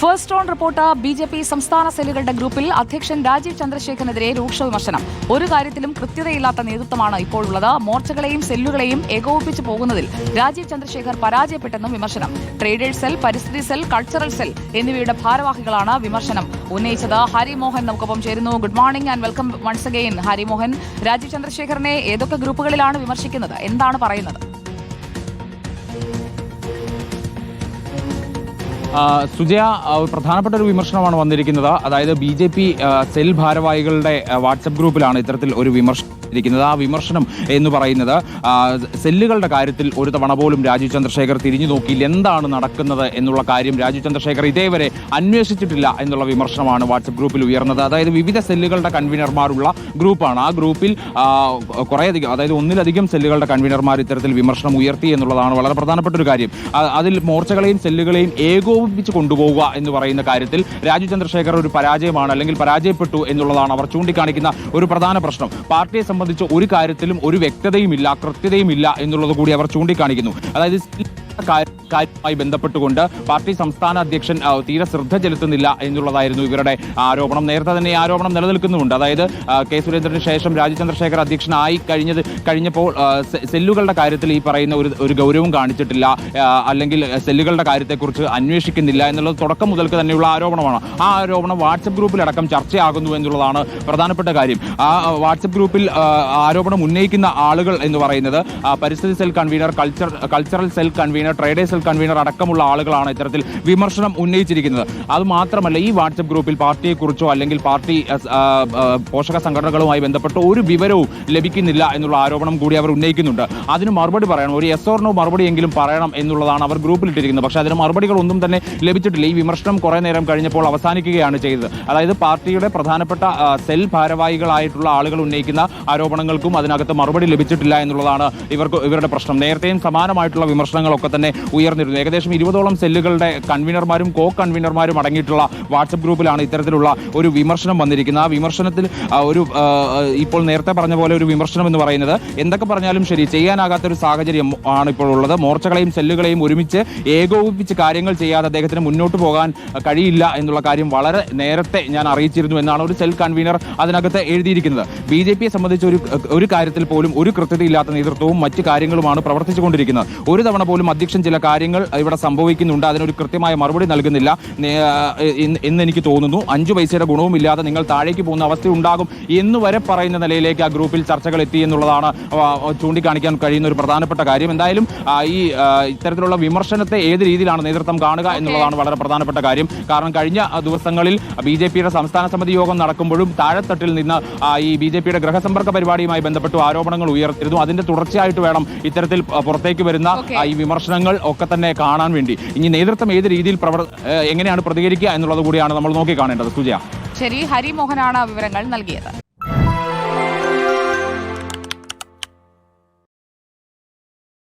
First on report B J P സംസ്ഥാന സെല്ലുകളുടെ ഗ്രൂപ്പിൽ അധ്യക്ഷൻ രാജീവ് ചന്ദ്രശേഖരനെതിരെ രൂക്ഷ വിമർശനം. ഒരു കാര്യത്തിലും കൃത്യതയില്ലാത്ത നേതൃത്വമാണ് ഇപ്പോഴുള്ളത്. മോർച്ചകളെയും സെല്ലുകളെയും ഏകോപിപ്പിച്ചു പോകുന്നതിൽ രാജീവ് ചന്ദ്രശേഖർ പരാജയപ്പെട്ടെന്നും വിമർശനം. ട്രേഡേഴ്സ് സെൽ പരിസ്ഥിതി സെൽ കൾച്ചറൽ സെൽ എന്നിവയുടെ ഭാരവാഹികളാണ് വിമർശനം ഉന്നയിച്ചത് ഹരിമോഹൻ നമുക്കൊപ്പം ചേരുന്നു. Good morning and welcome once again Harimohan Rajeev ചന്ദ്രശേഖരനെ ഏതൊക്കെ ഗ്രൂപ്പുകളിലാണ് വിമർശിക്കുന്നത്? എന്താണ് പറയുന്നത്? സുജയ പ്രധാനപ്പെട്ട ഒരു വിമർശനമാണ് വന്നിരിക്കുന്നത്. അതായത് ബി ജെ പി സെൽ ഭാരവാഹികളുടെ വാട്സപ്പ് ഗ്രൂപ്പിലാണ് ഇത്തരത്തിൽ ഒരു വിമർശനം ഇരിക്കുന്നത്. ആ വിമർശനം എന്ന് പറയുന്നത് സെല്ലുകളുടെ കാര്യത്തിൽ ഒരു തവണ പോലും രാജീവ് ചന്ദ്രശേഖർ തിരിഞ്ഞു നോക്കിയില്ല. എന്താണ് നടക്കുന്നത് എന്നുള്ള കാര്യം രാജീവ് ചന്ദ്രശേഖർ ഇതേവരെ അന്വേഷിച്ചിട്ടില്ല എന്നുള്ള വിമർശനമാണ് വാട്സപ്പ് ഗ്രൂപ്പിൽ ഉയർന്നത്. അതായത് വിവിധ സെല്ലുകളുടെ കൺവീനർമാരുള്ള ഗ്രൂപ്പാണ്. ആ ഗ്രൂപ്പിൽ കുറേയധികം അതായത് ഒന്നിലധികം സെല്ലുകളുടെ കൺവീനർമാർ ഇത്തരത്തിൽ വിമർശനം ഉയർത്തി എന്നുള്ളതാണ് വളരെ പ്രധാനപ്പെട്ട ഒരു കാര്യം. അതിൽ മോർച്ചകളെയും സെല്ലുകളെയും ഏകോപിപ്പിച്ച് കൊണ്ടുപോവുക എന്ന് പറയുന്ന കാര്യത്തിൽ രാജു ചന്ദ്രശേഖർ ഒരു പരാജയമാണ് അല്ലെങ്കിൽ പരാജയപ്പെട്ടു എന്നുള്ളതാണ് അവർ ചൂണ്ടിക്കാണിക്കുന്ന ഒരു പ്രധാന പ്രശ്നം. പാർട്ടിയെ സംബന്ധിച്ച് ഒരു കാര്യത്തിലും ഒരു വ്യക്തതയുമില്ല കൃത്യതയുമില്ല എന്നുള്ളത് കൂടി അവർ ചൂണ്ടിക്കാണിക്കുന്നു. അതായത് കാര്യവുമായി ബന്ധപ്പെട്ടുകൊണ്ട് പാർട്ടി സംസ്ഥാന അധ്യക്ഷൻ തീരെ ശ്രദ്ധ ചെലുത്തുന്നില്ല എന്നുള്ളതായിരുന്നു ഇവരുടെ ആരോപണം. നേരത്തെ തന്നെ ആരോപണം നിലനിൽക്കുന്നുമുണ്ട്. അതായത് കെ സുരേന്ദ്രന് ശേഷം രാജീവ് ചന്ദ്രശേഖർ അധ്യക്ഷനായി കഴിഞ്ഞത് കഴിഞ്ഞപ്പോൾ സെല്ലുകളുടെ കാര്യത്തിൽ ഈ പറയുന്ന ഒരു ഒരു ഗൗരവം കാണിച്ചിട്ടില്ല. അല്ലെങ്കിൽ സെല്ലുകളുടെ കാര്യത്തെക്കുറിച്ച് അന്വേഷിക്കുന്നില്ല എന്നുള്ളത് തുടക്കം മുതൽക്ക് തന്നെയുള്ള ആരോപണമാണ്. ആ ആരോപണം വാട്സപ്പ് ഗ്രൂപ്പിലടക്കം ചർച്ചയാകുന്നു എന്നുള്ളതാണ് പ്രധാനപ്പെട്ട കാര്യം. ആ, വാട്സപ്പ് ഗ്രൂപ്പിൽ ആരോപണം ഉന്നയിക്കുന്ന ആളുകൾ എന്ന് പറയുന്നത് പരിസ്ഥിതി cell convener culture cultural cell convener trade cell convener അടക്കമുള്ള ആളുകളാണ് ഇത്തരത്തിൽ വിമർശനം ഉന്നയിച്ചിരിക്കുന്നത്. അതുമാത്രമല്ല ഈ വാട്സപ്പ് ഗ്രൂപ്പിൽ പാർട്ടിയെക്കുറിച്ചോ അല്ലെങ്കിൽ പാർട്ടി പോഷക സംഘടനകളുമായി ബന്ധപ്പെട്ട ഒരു വിവരവും ലഭിക്കുന്നില്ല എന്നുള്ള ആരോപണം കൂടി അവർ ഉന്നയിക്കുന്നുണ്ട്. അതിന് മറുപടി പറയണം. ഒരു എസ് ഓർണോ മറുപടി എങ്കിലും പറയണം എന്നുള്ളതാണ് അവർ ഗ്രൂപ്പിലിട്ടിരിക്കുന്നത്. പക്ഷേ അതിന് മറുപടികൾ ഒന്നും തന്നെ ലഭിച്ചിട്ടില്ല. ഈ വിമർശനം കുറേ നേരം കഴിഞ്ഞപ്പോൾ അവസാനിക്കുകയാണ് ചെയ്തത്. അതായത് പാർട്ടിയുടെ പ്രധാനപ്പെട്ട സെൽ ഭാരവാഹികളായിട്ടുള്ള ആളുകൾ ഉന്നയിക്കുന്ന ആരോപണങ്ങൾക്കും അതിനകത്ത് മറുപടി ലഭിച്ചിട്ടില്ല എന്നുള്ളതാണ് ഇവർക്ക് ഇവരുടെ പ്രശ്നം. നേരത്തെയും സമാനമായിട്ടുള്ള വിമർശനങ്ങളൊക്കെ തന്നെ ഉയർന്നിരുന്നു. ഏകദേശം ഇരുപതോളം സെല്ലുകളുടെ കൺവീനർമാരും കോ കൺവീനർമാരും അടങ്ങിയിട്ടുള്ള വാട്സപ്പ് ഗ്രൂപ്പിലാണ് ഇത്തരത്തിലുള്ള ഒരു വിമർശനം വന്നിരിക്കുന്നത്. ആ വിമർശനത്തിൽ ഒരു ഇപ്പോൾ നേരത്തെ പറഞ്ഞ പോലെ ഒരു വിമർശനം എന്ന് പറയുന്നത് എന്തൊക്കെ പറഞ്ഞാലും ശരി ചെയ്യാനാകാത്ത ഒരു സാഹചര്യം ആണ് ഇപ്പോൾ ഉള്ളത്. മോർച്ചകളെയും സെല്ലുകളെയും ഒരുമിച്ച് ഏകോപിപ്പിച്ച് കാര്യങ്ങൾ ചെയ്യാതെ അദ്ദേഹത്തിന് മുന്നോട്ട് പോകാൻ കഴിയില്ല എന്നുള്ള കാര്യം വളരെ നേരത്തെ ഞാൻ അറിയിച്ചിരുന്നു എന്നാണ് ഒരു സെൽ കൺവീനർ അതിനകത്ത് എഴുതിയിരിക്കുന്നത്. ബി ജെ പിയെ സംബന്ധിച്ച് ഒരു ഒരു കാര്യത്തിൽ പോലും ഒരു കൃത്യതയില്ലാത്ത നേതൃത്വവും മറ്റു കാര്യങ്ങളുമാണ് പ്രവർത്തിച്ചുകൊണ്ടിരിക്കുന്നത്. ഒരു തവണ പോലും അധ്യക്ഷൻ ചില കാര്യങ്ങൾ ഇവിടെ സംഭവിക്കുന്നുണ്ട്. അതിനൊരു കൃത്യമായ മറുപടി നൽകുന്നില്ല. എന്നെനിക്ക് എന്ന് എനിക്ക് തോന്നുന്നു. അഞ്ചു പൈസയുടെ ഗുണവും ഇല്ലാതെ നിങ്ങൾ താഴേക്ക് പോകുന്ന അവസ്ഥ ഉണ്ടാകും എന്ന് വരെ പറയുന്ന നിലയിലേക്ക് ആ ഗ്രൂപ്പിൽ ചർച്ചകൾ എത്തി എന്നുള്ളതാണ് ചൂണ്ടിക്കാണിക്കാൻ കഴിയുന്ന ഒരു പ്രധാനപ്പെട്ട കാര്യം. എന്തായാലും ഈ ഇത്തരത്തിലുള്ള വിമർശനത്തെ ഏത് രീതിയിലാണ് നേതൃത്വം കാണുക എന്നുള്ളതാണ് വളരെ പ്രധാനപ്പെട്ട കാര്യം. കാരണം കഴിഞ്ഞ ദിവസങ്ങളിൽ ബി ജെ പിയുടെ സംസ്ഥാന സമിതി യോഗം നടക്കുമ്പോഴും താഴെത്തട്ടിൽ നിന്ന് ഈ ബി ജെ പിയുടെ ഗൃഹസമ്പർക്ക പരിപാടിയുമായി ബന്ധപ്പെട്ടു ആരോപണങ്ങൾ ഉയർത്തിരുന്നു അതിന്റെ തുടർച്ചയായിട്ട് വേണം ഇത്തരത്തിൽ പുറത്തേക്ക് വരുന്ന ഈ ആ, ഈ വിമർശനങ്ങൾ ഒക്കെ തന്നെ കാണാൻ വേണ്ടി. ഇനി നേതൃത്വം ഏത് രീതിയിൽ പ്രവർ എങ്ങനെയാണ് പ്രതികരിക്കുക എന്നുള്ളത് കൂടിയാണ് നമ്മൾ നോക്കി കാണേണ്ടത് സുജയ. ശരി ഹരിമോഹനാണ് വിവരങ്ങൾ നൽകിയത്.